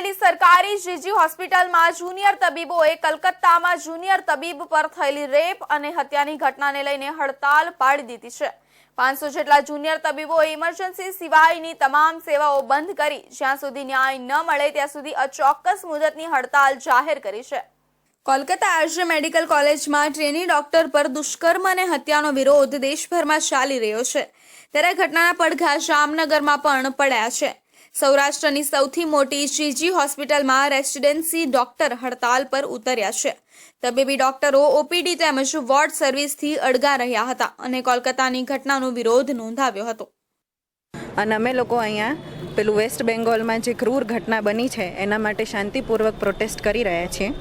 આવેલી સરકારી જીજી હોસ્પિટલમાં જુનિયર તબીબોએ કલકત્તામાં જુનિયર તબીબ પર થયેલી રેપ અને હત્યાની ઘટનાને લઈને હડતાલ પાડી દીધી છે. પાંચસો જેટલા જુનિયર તબીબોએ ઇમરજન્સી સિવાયની તમામ સેવાઓ બંધ કરી, જ્યાં સુધી ન્યાય ન મળે ત્યાં સુધી અચોક્કસ મુદતની હડતાલ જાહેર કરી છે. કોલકાતા આર્ય મેડિકલ કોલેજમાં ટ્રેની ડોક્ટર પર દુષ્કર્મ અને હત્યાનો વિરોધ દેશભરમાં ચાલી રહ્યો છે. ત્યારે ઘટનાના પડઘા જામનગરમાં પણ પડ્યા છે. સૌરાષ્ટ્રની સૌથી મોટી જીજી હોસ્પિટલમાં રેસિડેન્સી ડોક્ટર હડતાલ પર ઉતર્યા છે. તબીબી ડોક્ટરો, ઓપીડી તેમજ વોર્ડ સર્વિસથી અડગા રહ્યા હતા અને કોલકાતાની ઘટનાનો વિરોધ નોંધાવ્યો હતો. અને અમે લોકો અહીંયા પેલું વેસ્ટ બેંગોલમાં જે ક્રૂર ઘટના બની છે, એના માટે શાંતિપૂર્વક પ્રોટેસ્ટ કરી રહ્યા છીએ.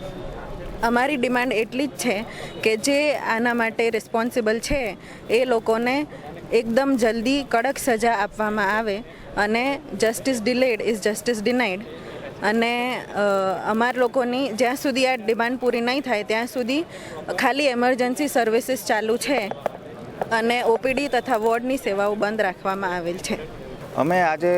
અમારી ડિમાન્ડ એટલી જ છે કે જે આના માટે રિસ્પોન્સિબલ છે, એ લોકોને એકદમ જલ્દી કડક સજા આપવામાં આવે અને justice delayed is justice denied અને અમાર લોકોની જ્યાં સુધી આ ડિમાન્ડ પૂરી નહીં થાય, ત્યાં સુધી ખાલી એમરજન્સી સર્વિસીસ ચાલુ છે અને ઓપીડી તથા વોર્ડની સેવાઓ બંધ રાખવામાં આવેલ છે. અમે આજે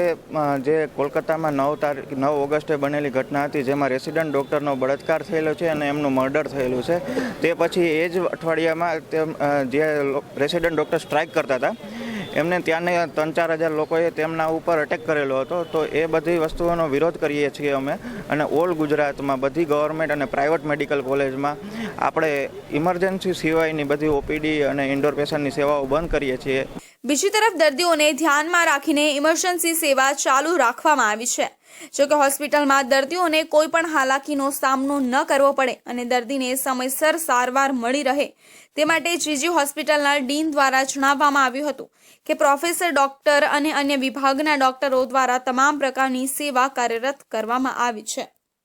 જે કોલકાતામાં નવ તારીખ, નવ ઓગસ્ટે બનેલી ઘટના હતી, જેમાં રેસિડન્ટ ડૉક્ટરનો બળાત્કાર થયેલો છે અને એમનું મર્ડર થયેલું છે. તે પછી એ જ અઠવાડિયામાં જે રેસિડન્ટ ડૉક્ટર સ્ટ્રાઇક કરતા હતા, એમને ત્યાંને ત્રણ ચાર હજાર લોકોએ તેમના ઉપર અટેક કરેલો હતો. તો એ બધી વસ્તુઓનો વિરોધ કરીએ છીએ અમે અને ઓલ ગુજરાતમાં બધી ગવર્મેન્ટ અને પ્રાઇવેટ મેડિકલ કોલેજમાં આપણે ઇમરજન્સી સિવાયની બધી ઓપીડી અને ઇન્ડોર પેશન્ટની સેવાઓ બંધ કરીએ છીએ. બીજી તરફ દર્દીઓને ધ્યાનમાં રાખીને ઇમરજન્સી સેવા ચાલુ રાખવામાં આવી છે. જોકે હોસ્પિટલમાં દર્દીઓને કોઈ પણ હાલાકીનો સામનો ન કરવો પડે અને દર્દીને સમયસર સારવાર મળી રહે. તે માટે જીજી હોસ્પિટલના ડીન દ્વારા જણાવવામાં આવ્યું હતું કે પ્રોફેસર ડોક્ટર અને અન્ય વિભાગના ડોક્ટરો દ્વારા તમામ પ્રકારની સેવા કાર્યરત કરવામાં આવી છે.